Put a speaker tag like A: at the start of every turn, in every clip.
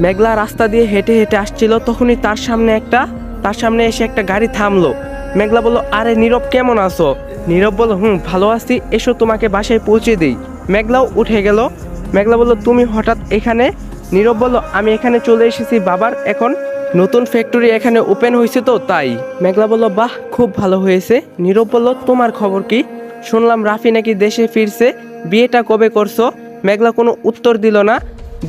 A: মেঘলা রাস্তা দিয়ে হেঁটে হেঁটে আসছিল, তখনই তার সামনে একটা, তার সামনে এসে একটা গাড়ি থামলো। মেঘলা বলল, আরে নীরব, কেমন আছো? নীরব বলল, হুম, ভালো আছি, এসো তোমাকে বাসায় পৌঁছে দিই। মেঘলাও উঠে গেল। মেঘলা বলল, তুমি হঠাৎ এখানে? নীরব বলল, আমি এখানে চলে এসেছি বাবার, এখন নতুন ফ্যাক্টরি এখানে ওপেন হয়েছে তো, তাই। মেঘলা বলল, বাহ, খুব ভালো হয়েছে। নীরব বলল, তোমার খবর কি? শুনলাম রাফি নাকি দেশে ফিরছে। বিয়েটা কবে করছ? মেঘলা কোনো উত্তর দিল না।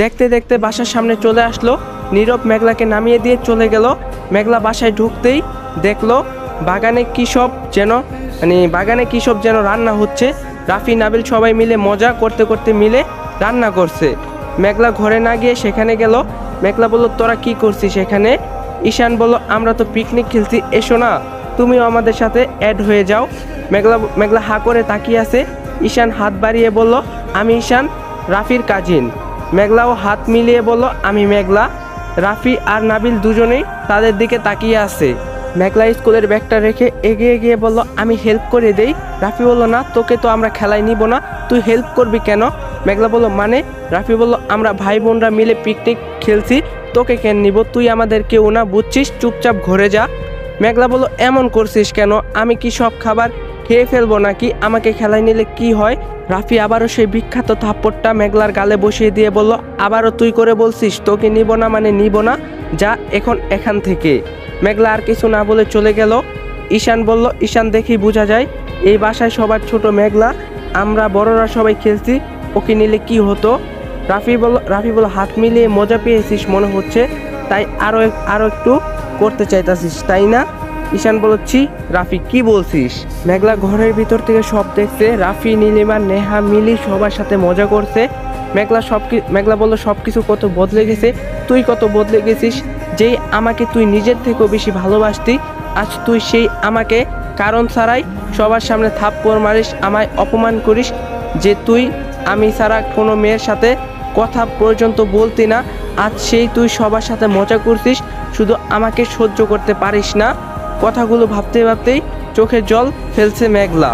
A: দেখতে দেখতে বাসার সামনে চলে আসলো। নীরব মেঘলাকে নামিয়ে দিয়ে চলে গেল। মেঘলা বাসায় ঢুকতেই দেখল, বাগানে কী সব যেন মানে বাগানে কী সব যেন রান্না হচ্ছে। রাফি, নাবিল সবাই মিলে মজা করতে করতে মিলে রান্না করছে। মেঘলা ঘরে না গিয়ে সেখানে গেল। মেঘলা বলল, তোরা কি করছিস সেখানে ঈশান বলল, আমরা তো পিকনিক খেলছি, এসো না। তুমিও আমাদের সাথে অ্যাড হয়ে যাও। মেঘলা মেঘলা হা করে তাকিয়ে আছে। ঈশান হাত বাড়িয়ে বলল, আমি ঈশান, রাফির কাজিন মেঘলাও হাত মিলিয়ে বলল, আমি মেঘলা। রাফি আর নাবিল দুজনেই তাদের দিকে তাকিয়ে আছে। মেঘলা স্কুলের ব্যাগটা রেখে এগিয়ে গিয়ে বলল, আমি হেল্প করে দেই। রাফি বলল, না, তোকে তো আমরা খেলায় নিব না। তুই হেল্প করবি কেন? মেঘলা বলল মানে? রাফি বলল, আমরা ভাই বোনরা মিলে পিকনিক খেলছি। তোকে কেন নিব? তুই আমাদের কেউ না, বুঝছিস? চুপচাপ ঘরে যা। মেঘলা বলল, এমন করছিস কেন? আমি কি সব খাবার খেয়ে ফেলব নাকি? আমাকে খেলায় নিলে কি হয়? রাফি আবারও সেই বিখ্যাত থাপ্পড়টা মেঘলার গালে বসিয়ে দিয়ে বলল, আবারও তুই করে বলছিস, তোকে নিব না মানে নিব না, যা এখন এখান থেকে। মেঘলা আর কিছু না বলে চলে গেল। ঈশান বলল, ঈশান, দেখি বোঝা যায়, এই বাসায় সবার ছোট মেঘলা, আমরা বড়রা সবাই খেলছি, ওকে নিলে কি হতো? রাফি বলল রাফি বলল, হাত মিলিয়ে মজা পেয়েছিস মনে হচ্ছে, তাই আরও আরও একটু করতে চাইতাছিস, তাই না? ঈশান বলছি, রাফি, কি বলছিস? মেঘলা ঘরের ভিতর থেকে সব দেখছে, রাফি, নীলিমা, নেহা, মিলি সবার সাথে মজা করছে। মেঘলা সব মেঘলা বলল সব কিছু কত বদলে গেছে। তুই কত বদলে গেছিস, যেই আমাকে তুই নিজের থেকেও বেশি ভালোবাসতি, আজ তুই সেই আমাকে কারণ ছাড়াই সবার সামনে থাপ্পড় মারিস, আমায় অপমান করিস, যে তুই, আমি ছাড়া কোনো মেয়ের সাথে কথা পর্যন্ত বলতি না। আজ সেই তুই সবার সাথে মজা করছিস, শুধু আমাকে সহ্য করতে পারিস না। কথাগুলো ভাবতে ভাবতেই চোখে জল ফেলছে মেঘলা।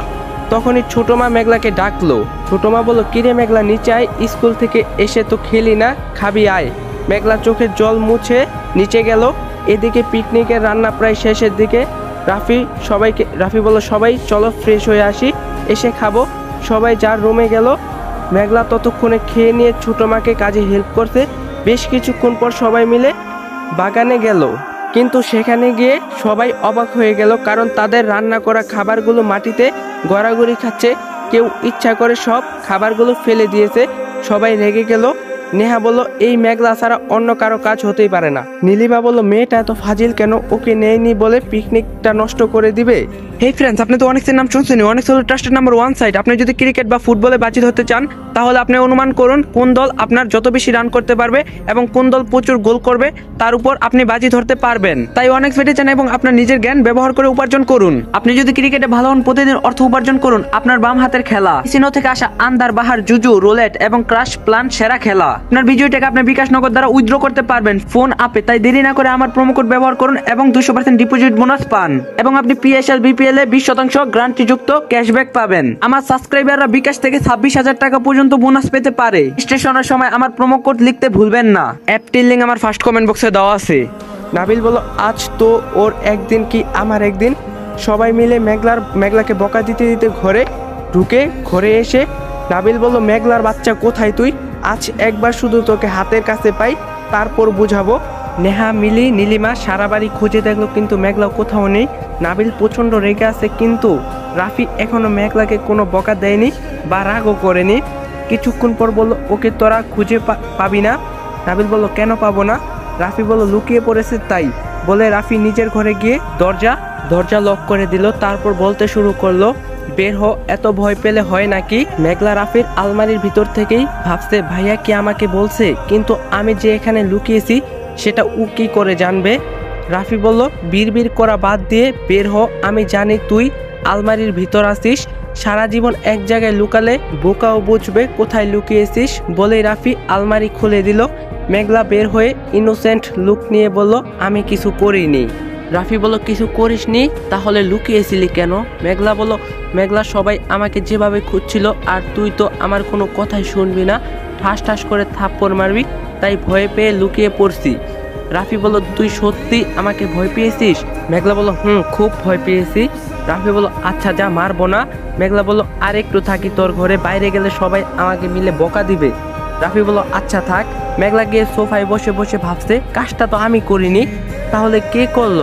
A: তখনই ছোটো মা মেঘলাকে ডাকলো। ছোটো মা বলল কিরে মেঘলা, নিচে আয়, স্কুল থেকে এসে তো খেলি না, খাবি আয়। মেঘলা চোখের জল মুছে নিচে গেল। এদিকে পিকনিকের রান্না প্রায় শেষের দিকে। রাফি সবাইকে, রাফি বলল, সবাই, চলো ফ্রেশ হয়ে আসি, এসে খাব। সবাই যার রুমে গেল। মেঘলা ততক্ষণে খেয়ে নিয়ে ছোটো মাকে কাজে হেল্প করতে বেশ কিছুক্ষণ পর সবাই মিলে বাগানে গেল। কিন্তু সেখানে গিয়ে সবাই অবাক হয়ে গেল কারণ তাদের রান্না করা খাবারগুলো মাটিতে গড়াগড়ি খাচ্ছে। কেউ ইচ্ছা করে সব খাবারগুলো ফেলে দিয়েছে। সবাই রেগে গেল। নেহা বলল, এই মেঘলা ছাড়া অন্য কারও কাজ হতেই পারে না। নীলিমা বলল, মেয়েটা এত ফাজিল কেন? ওকে নেয়নি বলে পিকনিকটা নষ্ট করে দিবে? হেই ফ্রেন্ডস আপনি তো অনেকের নাম শুনছেন অনেক হলো ট্রাস্টের নাম্বার ওয়ান সাইড আপনি যদি ক্রিকেট বা ফুটবলে বাজিত হতে চান, তাহলে আপনি অনুমান করুন কোন দল আপনার যত বেশি রান করতে পারবে এবং কোন দল প্রচুর গোল করবে, তার উপর আপনি বাজি ধরতে পারবেন। তাই অনেক ফেটে চান এবং আপনার নিজের জ্ঞান ব্যবহার করে উপার্জন করুন। আপনি যদি ক্রিকেটে ভালো হন, প্রতিদিন অর্থ উপার্জন করুন আপনার বাম হাতের খেলা। সিনো থেকে আসা আন্দার, বাহার, জুজু রোলেট এবং ক্রাশ প্লান সেরা খেলা। আপনার বিজয়ী টাকা আপনি বিকাশ নগদ দ্বারা উইথড্র করতে পারবেন। ফোন আপে তাই দেরি না করে আমার প্রোমো কোড ব্যবহার করুন এবং দুশো পার্সেন্ট ডিপোজিট বোনাস পান। এবং আপনি পিএসএল বিপিএল এ বিশ শতাংশ গ্রান্টি যুক্ত ক্যাশব্যাক পাবেন। আমার সাবস্ক্রাইবাররা বিকাশ থেকে ছাব্বিশ হাজার টাকা পর্যন্ত বোনাস পেতে পারে। স্টেশনের সময় আমার প্রোমো কোড লিখতে ভুলবেন না। অ্যাপটির লিঙ্ক আমার ফার্স্ট কমেন্ট বক্সে দেওয়া আছে। নাবিল বলো আজ তো ওর একদিন কি আমার একদিন? সবাই মিলে মেঘলার, মেঘলাকে বকা দিতে দিতে ঘরে ঢুকে, ঘরে এসে নাবিল বলল, মেঘলার বাচ্চা কোথায় তুই? আজ একবার শুধু তোকে হাতের কাছে পাই, তারপর বুঝাবো। নেহা, মিলি, নীলিমা সারা বাড়ি খুঁজে দেখল কিন্তু মেঘলা কোথাও নেই। নাবিল প্রচণ্ড রেগে আছে কিন্তু রাফি এখনও মেঘলাকে কোনো বকা দেয়নি বা রাগও করেনি। কিছুক্ষণ পর বলল, ওকে তোরা খুঁজে পাবি না। নাবিল বলল, কেন পাবো না? রাফি বলল, লুকিয়ে পড়েছে তাই। বলে রাফি নিজের ঘরে গিয়ে দরজা দরজা লক করে দিল, তারপর বলতে শুরু করল, বের হো এত ভয় পেলে হয় নাকি? মেঘলা রাফির আলমারির ভিতর থেকেই ভাবছে, ভাইয়া কি আমাকে বলছে? কিন্তু আমি যে এখানে লুকিয়েছি সেটা ও কি করে জানবে? রাফি বলল, বিড়বিড় করা বাদ দিয়ে বের হ, আমি জানি তুই আলমারির ভিতর আসিস সারা জীবন এক জায়গায় লুকালে বোকাও বুঝবে কোথায় লুকিয়েছিস, বলেই রাফি আলমারি খুলে দিল। মেঘলা বের হয়ে ইনোসেন্ট লুক নিয়ে বলল, আমি কিছু করিনি। রাফি বলল, কিছু করিসনি? তাহলে লুকিয়েছিলি কেন? মেঘলা বলল, মেঘলা সবাই আমাকে যেভাবে খুঁজছিল আর তুই তো আমার কোনো কথাই শুনবি না। ঠাস ঠাস করে থাপ্পড় মারবি। তাই ভয় পেয়ে লুকিয়ে পড়ছি। রাফি বলল, তুই সত্যি আমাকে ভয় পেয়েছিস? মেঘলা বলল, হুম, খুব ভয় পেয়েছি। রাফি বলল আচ্ছা যা, মারবো না। মেঘলা বলল আর একটু থাকি তোর ঘরে, বাইরে গেলে সবাই আমাকে মিলে বকা দিবে। রাফি বলল আচ্ছা থাক। মেঘলা গিয়ে সোফায় বসে বসে ভাবছে, কাজটা তো আমি করিনি, তাহলে কে করল?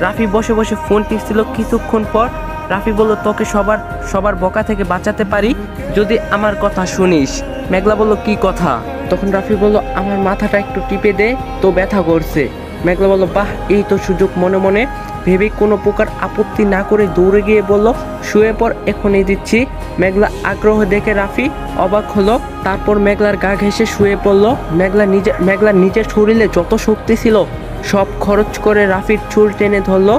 A: রাফি বসে বসে ফোন টিপছিল কিছুক্ষণ পর। রাফি বলল, তোকে সবার সবার বকা থেকে বাঁচাতে পারি যদি আমার কথা শুনিস। মেঘলা বলল, কি কথা? তখন রাফি বলল, আমার মাথাটা একটু টিপে দে, তো ব্যথা করছে। মেঘলা বলল, বাহ, এই তো সুযোগ মনে মনে। ভেবে কোনো প্রকার আপত্তি না করে দৌড়ে গিয়ে বলল, শুয়ে পর এখনই দিচ্ছি। মেঘলা আগ্রহ দেখে রাফি অবাক হলো। তারপর মেঘলার গা ঘেঁষে শুয়ে পড়ল। মেঘলা নিজে মেঘলার নিজের শরীরে যত শক্তি ছিল, সব খরচ করে রাফির চুল টেনে ধরলো।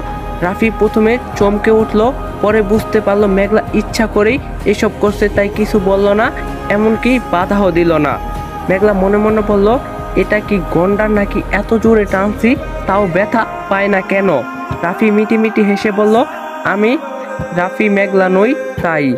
A: রাফি প্রথমে চমকে উঠল, পরে বুঝতে পারল মেঘলা ইচ্ছা করেই এসব করছে, তাই কিছু বলল না, এমনকি বাধাও দিল না। মেঘলা মনে মনে বলল, এটা কি গন্ডার নাকি এত জোরে টানছি? তাও ব্যথা পায় না কেন? রাফি মিটি মিটি হেসে বলল, আমি রাফি মেঘলা নই, তাই।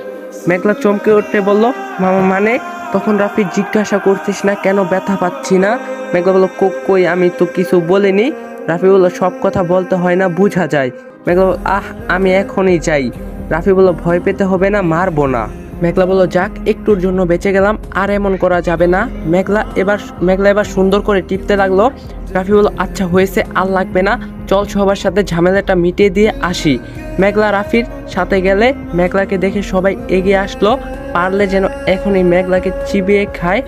A: মেঘলা চমকে উঠতে বলল, মামা মানে? তখন রাফি জিজ্ঞাসা করছিস না কেন ব্যথা পাচ্ছি না? মেঘলা বলল কোক কই, আমি তো কিছু বলিনি। রাফি বলল, সব কথা বলতে হয় না, বোঝা যায়। মেঘলা আহ, আমি এখনই যাই। রাফি বলল, ভয় পেতে হবে না, মারবো না। মেঘলা বলল যাক, একটুর জন্য বেঁচে গেলাম, আর এমন করা যাবে না। মেঘলা এবার মেঘলা এবার সুন্দর করে টিপতে লাগল। রাফি বলল আচ্ছা হয়েছে, আর লাগবে না। চল সবার সাথে ঝামেলাটা মিটিয়ে দিয়ে আসি। মেঘলা রাফির সাথে গেলে মেঘলাকে দেখে সবাই এগিয়ে আসলো। পারলে যেন এখনই মেঘলাকে চিবিয়ে খায়।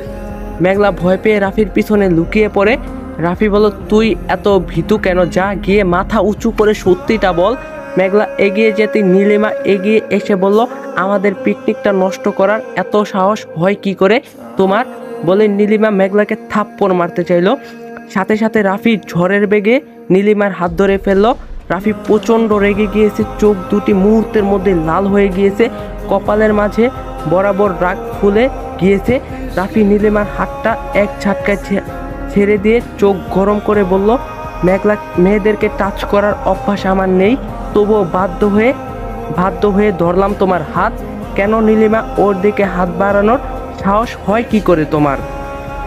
A: মেঘলা ভয় পেয়ে রাফির পিছনে লুকিয়ে পড়ে। রাফি বলল, তুই এত ভীতু কেন? যা, গিয়ে মাথা উঁচু করে সত্যিটা বল। মেঘলা এগিয়ে যেতে নীলিমা এগিয়ে এসে বলল, আমাদের পিকনিকটা নষ্ট করার এত সাহস হয় কি করে? তোমার বলে নীলিমা মেঘলাকে থাপ্পড় মারতে চাইলো। সাথে সাথে রাফি ঝড়ের বেগে নীলিমার হাত ধরে ফেলল। রাফি প্রচণ্ড রেগে গিয়েছে, চোখ দুটি মুহূর্তের মধ্যে লাল হয়ে গিয়েছে, কপালের মাঝে বরাবর রাগ ফুলে গিয়েছে। রাফি নীলিমার হাতটা এক ঝাটকায় ছেড়ে দিয়ে চোখ গরম করে বলল, মেঘলা, মেয়েদেরকে টাচ করার অভ্যাস আমার নেই। তবুও বাধ্য হয়ে বাধ্য হয়ে ধরলাম তোমার হাত। কেন নীলিমা ওর দিকে হাত বাড়ানোর সাহস হয় কি করে তোমার?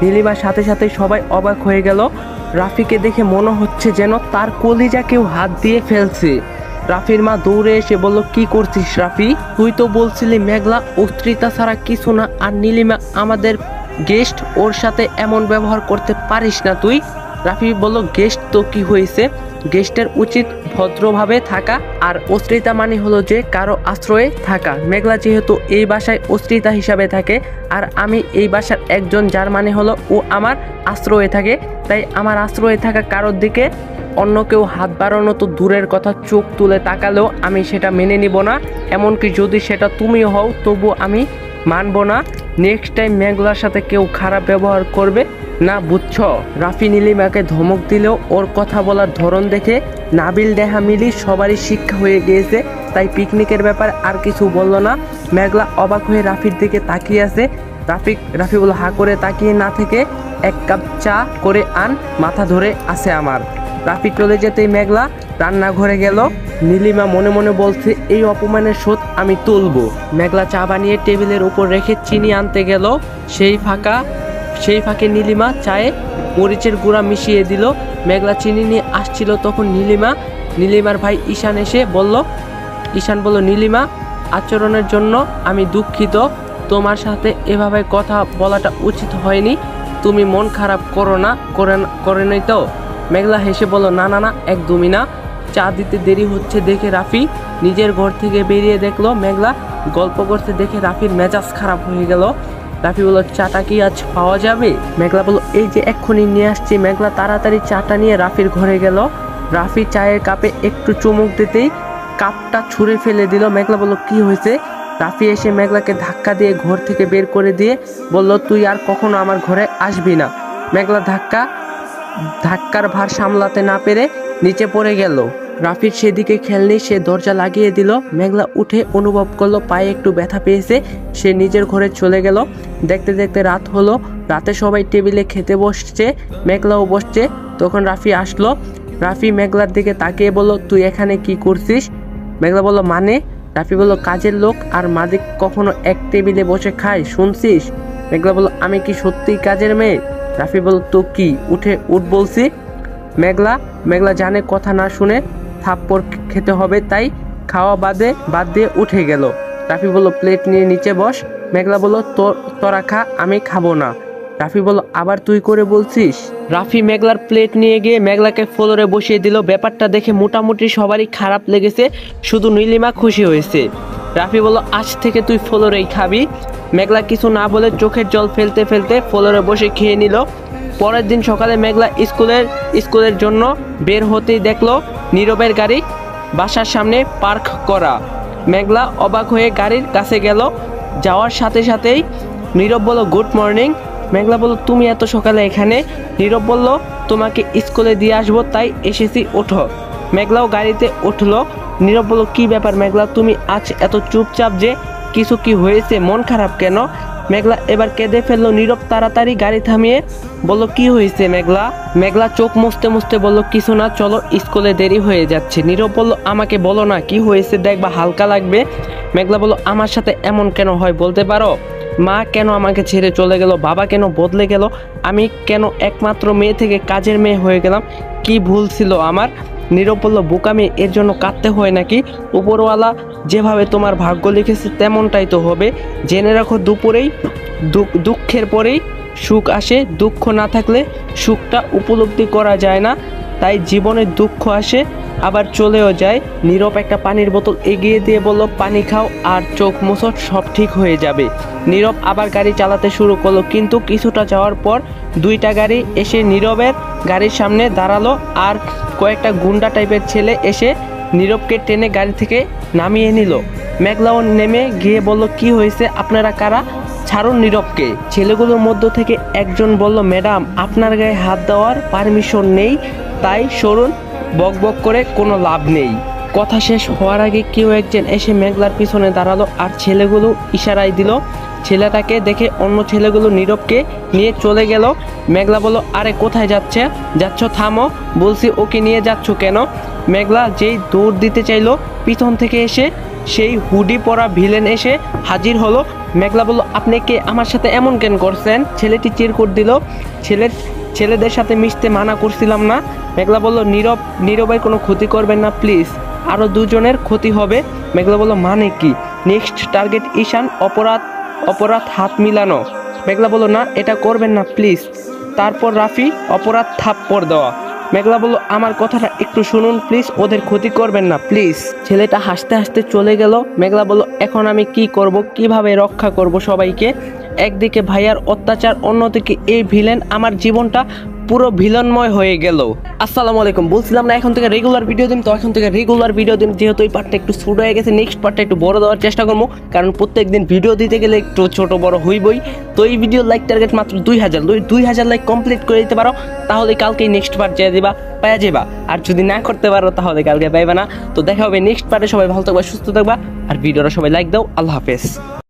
A: নীলিমার সাথে সাথে সবাই অবাক হয়ে গেল। রাফিকে দেখে মনে হচ্ছে যেন তার কলিজা কেউ হাত দিয়ে ফেলছে। রাফির মা দৌড়ে এসে বলল, কি করছিস রাফি? তুই তো বলছিলি মেঘলা অস্ত্রিতা ছাড়া কিছু না, আর নীলিমা আমাদের গেস্ট, ওর সাথে এমন ব্যবহার করতে পারিস না তুই? রাফি বলল, গেস্ট তো কি হয়েছে? গেস্টের উচিত ভদ্রভাবে থাকা, আর অশ্রিতা মানে হলো যে কারও আশ্রয়ে থাকা। মেঘলা যেহেতু এই বাসায় অস্ত্রিতা হিসাবে থাকে, আর আমি এই বাসার একজন যার মানে হলো ও আমার আশ্রয়ে থাকে, তাই আমার আশ্রয়ে থাকা কারোর দিকে অন্য কেউ হাত বাড়ানো তো দূরের কথা, চোখ তুলে তাকালেও আমি সেটা মেনে নিব না। এমনকি যদি সেটা তুমি হও তবু আমি মানব না। নেক্সট টাইম মেঘলার সাথে কেউ খারাপ ব্যবহার করবে না বুঝছ, রাফি নীলিমাকে ধমক দিলেও ওর কথা বলার ধরন দেখে নাবিল দেহা মিলি সবারই শিক্ষা হয়ে গিয়েছে, তাই পিকনিকের ব্যাপারে আর কিছু বলল না। মেঘলা অবাক হয়ে রাফির দিকে তাকিয়ে আছে। রাফিক রাফি বলল হা করে তাকিয়ে না থেকে এক কাপ চা করে আন, মাথা ধরে আছে আমার। রাফি চলে যেতেই মেঘলা রান্নাঘরে গেল। নীলিমা মনে মনে বলছে, এই অপমানের শোধ আমি তুলবো। মেঘলা চা বানিয়ে টেবিলের উপর রেখে চিনি আনতে গেল। সেই ফাঁকা সেই ফাঁকে নীলিমা চায়ে মরিচের গুঁড়া মিশিয়ে দিল। মেঘলা চিনি নিয়ে আসছিল তখন নীলিমা। নীলিমার ভাই ঈশান এসে বলল, ঈশান বলল, নীলিমা, আচরণের জন্য আমি দুঃখিত। তোমার সাথে এভাবে কথা বলাটা উচিত হয়নি। তুমি মন খারাপ করো না, করে নাই তো? মেঘলা হেসে বলল, না না না, একদমই না। চা দিতে দেরি হচ্ছে দেখে রাফি নিজের ঘর থেকে বেরিয়ে দেখল মেঘলা। গল্প করতে দেখে রাফির মেজাজ খারাপ হয়ে গেল। রাফি বলল চাটা কি আজ পাওয়া যাবে? মেঘলা বলল, এই যে এক্ষুনি নিয়ে আসছি। মেঘলা তাড়াতাড়ি চাটা নিয়ে রাফির ঘরে গেল। রাফি চায়ের কাপে একটু চুমুক দিতেই কাপটা ছুঁড়ে ফেলে দিল। মেঘলা বলল, কি হয়েছে? রাফি এসে মেঘলাকে ধাক্কা দিয়ে ঘর থেকে বের করে দিয়ে বলল, তুই আর কখনো আমার ঘরে আসবি না। মেঘলা ধাক্কা, ধাক্কার ভার সামলাতে না পেরে নিচে পড়ে গেল। রাফির সেদিকে খেলনি সে দরজা লাগিয়ে দিল। মেঘলা উঠে অনুভব করল, পায়ে একটু ব্যথা পেয়েছে। সে নিজের ঘরে চলে গেল। দেখতে দেখতে রাত হলো। রাতে সবাই টেবিলে খেতে বসছে, মেঘলাও বসছে। তখন রাফি আসলো। রাফি মেঘলার দিকে তাকিয়ে বলল, তুই এখানে কি করছিস? মেঘলা বলল মানে? রাফি বলল, কাজের লোক আর মালিক কখনো এক টেবিলে বসে খায়, শুনছিস? মেঘলা বলল, আমি কি সত্যিই কাজের মেয়ে? রাফি বলল, তো কি? উঠে উঠ বলছি। মেঘলা মেঘলা জানে কথা না শুনে থাপ্পড় খেতে হবে, তাই খাওয়া বাদে বাদ দিয়ে উঠে গেল। রাফি বলল, প্লেট নিয়ে নিচে বস। মেঘলা বলল তোর খা, আমি খাব না। রাফি বলল, আবার তুই করে বলছিস? রাফি মেঘলার প্লেট নিয়ে গিয়ে মেঘলাকে ফ্লোরে বসিয়ে দিল। ব্যাপারটা দেখে মোটামুটি সবারই খারাপ লেগেছে, শুধু নীলিমা খুশি হয়েছে। রাফি বলল, আজ থেকে তুই ফ্লোরেই খাবি। মেঘলা কিছু না বলে চোখের জল ফেলতে ফেলতে ফ্লোরে বসে খেয়ে নিল। পরের দিন সকালে মেঘলা স্কুলের স্কুলের জন্য বের হতেই দেখল নীরবের গাড়ি, বাসার সামনে পার্ক করা। মেঘলা অবাক হয়ে গাড়ির কাছে গেল। যাওয়ার সাথে সাথেই নীরব বলল, গুড মর্নিং। মেঘলা বলল, তুমি এত সকালে এখানে? নীরব বলল, তোমাকে স্কুলে দিয়ে আসব, তাই এসেছি, ওঠো। মেঘলাও গাড়িতে উঠল। নীরব বলল, কি ব্যাপার মেঘলা, তুমি আজ এত চুপচাপ যে কিছু কি হয়েছে? মন খারাপ কেন? মেঘলা, এবার কেঁদে ফেলল নীরব তাড়াতাড়ি গাড়ি থামিয়ে। বলল, কি হয়েছে মেঘলা? মেঘলা চোখ মুছতে মুছতে বলল, কিছু না, চলো, স্কুলে দেরি হয়ে যাচ্ছে। নীরব বলল, আমাকে বলো না, কি হয়েছে দেখবা, হালকা লাগবে। মেঘলা বলল, আমার সাথে এমন কেন হয় বলতে পারো? মা কেন আমাকে ছেড়ে চলে গেল? বাবা কেন বদলে গেল? আমি কেন একমাত্র মেয়ে থেকে কাজের মেয়ে হয়ে গেলাম? কি ভুল ছিল আমার? নীরব বলল বোকামি এর জন্য কাঁদতে হয় নাকি? উপরওয়ালা যেভাবে তোমার ভাগ্য লিখেছে, তেমনটাই তো হবে। জেনে রাখো, দুপুরেই দুঃখের পরেই সুখ আসে। দুঃখ না থাকলে সুখটা উপলব্ধি করা যায় না। তাই জীবনে দুঃখ আসে, আবার চলেও যায়। নীরব একটা পানির বোতল এগিয়ে দিয়ে বলল, পানি খাও আর চোখ মুছো, সব ঠিক হয়ে যাবে। নীরব আবার গাড়ি চালাতে শুরু করল, কিন্তু কিছুটা যাওয়ার পর দুইটা গাড়ি এসে নীরবের গাড়ির সামনে দাঁড়াল আর কয়েকটা গুন্ডা টাইপের ছেলে এসে নীরবকে টেনে গাড়ি থেকে নামিয়ে নিল। মেঘলাও নেমে গিয়ে বলল, কি হয়েছে? আপনারা কারা? ছাড়ুন নীরবকে। ছেলেগুলোর মধ্য থেকে একজন বলল, ম্যাডাম, আপনার গায়ে হাত দেওয়ার পারমিশন নেই, তাই সরুন, বক বক করে কোনো লাভ নেই। কথা শেষ হওয়ার আগে কেউ একজন এসে মেঘলার পিছনে দাঁড়াল আর ছেলেগুলো ইশারায় দিল ছেলেটাকে দেখে অন্য ছেলেগুলো নীরবকে নিয়ে চলে গেল। মেঘলা বলল, আরে, কোথায় যাচ্ছে? যাচ্ছ, থামো। বলছি, ওকে নিয়ে যাচ্ছ কেন? মেঘলা যেই দৌড় দিতে চাইলো, পিছন থেকে এসে সেই হুডি পরা ভিলেন এসে হাজির হলো। মেঘলা বলল, আপনি কে? আমার সাথে এমন কেন করছেন? ছেলেটি চিরকুট দিল, ছেলের, ছেলেদের সাথে মিশতে মানা করছিলাম না। মেঘলা বলল, নীরব, নীরবের কোনো ক্ষতি করবেন না, প্লিজ। আরও দুজনের ক্ষতি হবে। মেঘলা বলল মানে কি? নেক্সট টার্গেট ঈশান, অপরাধ অপরাধ হাত মিলানো। মেঘলা বলল, না, এটা করবেন না, প্লিজ। তারপর রাফি, অপরাধ থাপ্পড় দেওয়া। মেঘলা বলল, আমার কথাটা একটু শুনুন, প্লিজ, ওদের ক্ষতি করবেন না, প্লিজ। ছেলেটা হাসতে হাসতে চলে গেল। মেঘলা বলল, এখন আমি কি করব, কীভাবে রক্ষা করব সবাইকে? একদিকে ভাইয়ার অত্যাচার, অন্যদিকে এই ভিলেন আমার জীবনটা পুরো ভিলনময় হয়ে গেল। আসসালামু আলাইকুম। বলছিলাম না, এখন থেকে রেগুলার ভিডিও দিন তো এখন থেকে রেগুলার ভিডিও দিন যেহেতু এই পার্টটা একটু ছোট হয়ে গেছে নেক্সট পার্টটা একটু বড় দেওয়ার চেষ্টা করব। কারণ প্রত্যেক দিন ভিডিও দিতে গেলে একটু ছোট বড় হইবই। তো এই ভিডিও লাইক টার্গেট মাত্র দুই হাজার। দুই হাজার লাইক কমপ্লিট করে দিতে পারো, তাহলে কালকেই নেক্সট পার্ট যেয়ে দিবা পাওয়া যাবা আর যদি না করতে পারো, তাহলে কালকে পাইবা না। তো দেখা হবে নেক্সট পার্টে সবাই ভালো থাকবা, সুস্থ থাকবা। আর ভিডিওটা সবাই লাইক দাও। আল্লাহ হাফেজ।